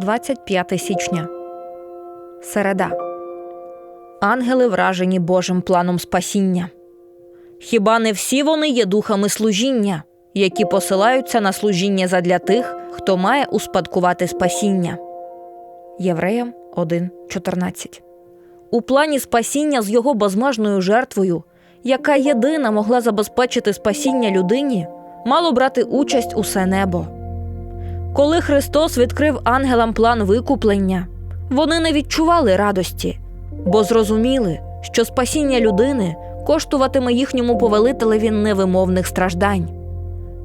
25 січня. Середа. Ангели вражені Божим планом спасіння. Хіба не всі вони є духами служіння, які посилаються на служіння задля тих, хто має успадкувати спасіння? Євреям 1.14 У плані спасіння з його безмежною жертвою, яка єдина могла забезпечити спасіння людині, мало брати участь усе небо. Коли Христос відкрив ангелам план викуплення, вони не відчували радості, бо зрозуміли, що спасіння людини коштуватиме їхньому повелителеві невимовних страждань.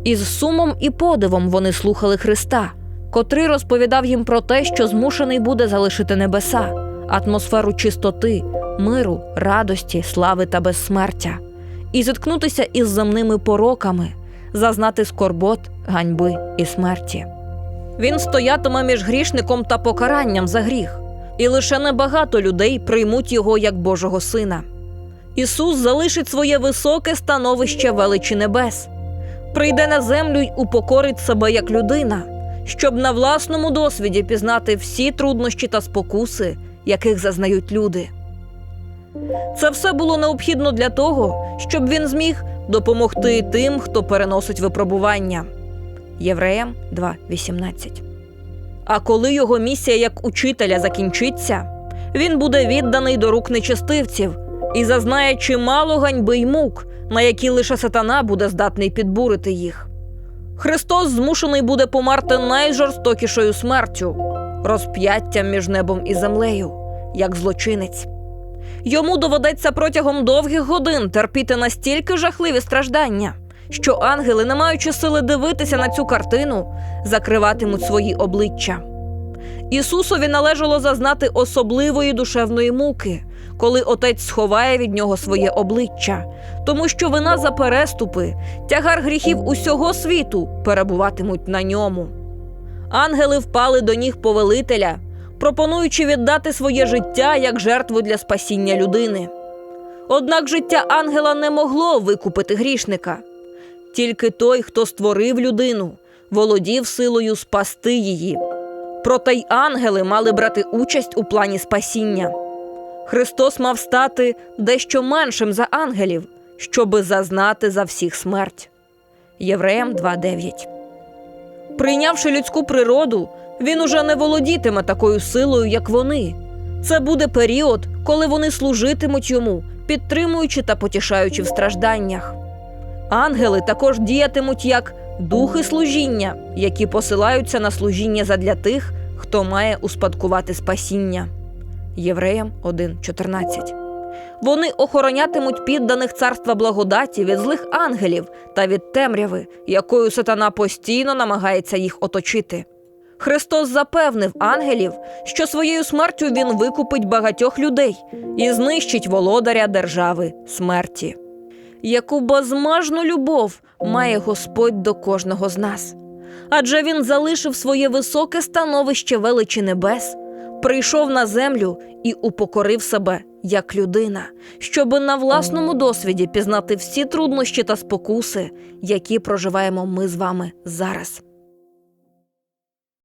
Із сумом і подивом вони слухали Христа, котрий розповідав їм про те, що змушений буде залишити небеса, атмосферу чистоти, миру, радості, слави та безсмертя, і зіткнутися із земними пороками, зазнати скорбот, ганьби і смерті. Він стоятиме між грішником та покаранням за гріх, і лише небагато людей приймуть його як Божого Сина. Ісус залишить своє високе становище величі небес, прийде на землю й упокорить себе як людина, щоб на власному досвіді пізнати всі труднощі та спокуси, яких зазнають люди. Це все було необхідно для того, щоб він зміг допомогти тим, хто переносить випробування. Євреям 2.18. А коли його місія як учителя закінчиться, він буде відданий до рук нечестивців і зазнає чимало ганьби й мук, на які лише сатана буде здатний підбурити їх. Христос змушений буде померти найжорстокішою смертю розп'яттям між небом і землею, як злочинець. Йому доведеться протягом довгих годин терпіти настільки жахливі страждання, що ангели, не маючи сили дивитися на цю картину, закриватимуть свої обличчя. Ісусові належало зазнати особливої душевної муки, коли отець сховає від нього своє обличчя, тому що вина за переступи, тягар гріхів усього світу перебуватимуть на ньому. Ангели впали до ніг повелителя, пропонуючи віддати своє життя як жертву для спасіння людини. Однак життя ангела не могло викупити грішника. Тільки той, хто створив людину, володів силою спасти її. Проте й ангели мали брати участь у плані спасіння. Христос мав стати дещо меншим за ангелів, щоби зазнати за всіх смерть. Євреям 2.9 Прийнявши людську природу, він уже не володітиме такою силою, як вони. Це буде період, коли вони служитимуть йому, підтримуючи та потішаючи в стражданнях. Ангели також діятимуть як духи служіння, які посилаються на служіння задля тих, хто має успадкувати спасіння. Євреям 1.14 Вони охоронятимуть підданих царства благодаті від злих ангелів та від темряви, якою сатана постійно намагається їх оточити. Христос запевнив ангелів, що своєю смертю він викупить багатьох людей і знищить володаря держави смерті. Яку безмежну любов має Господь до кожного з нас. Адже він залишив своє високе становище величі небес, прийшов на землю і упокорив себе як людина, щоби на власному досвіді пізнати всі труднощі та спокуси, які проживаємо ми з вами зараз.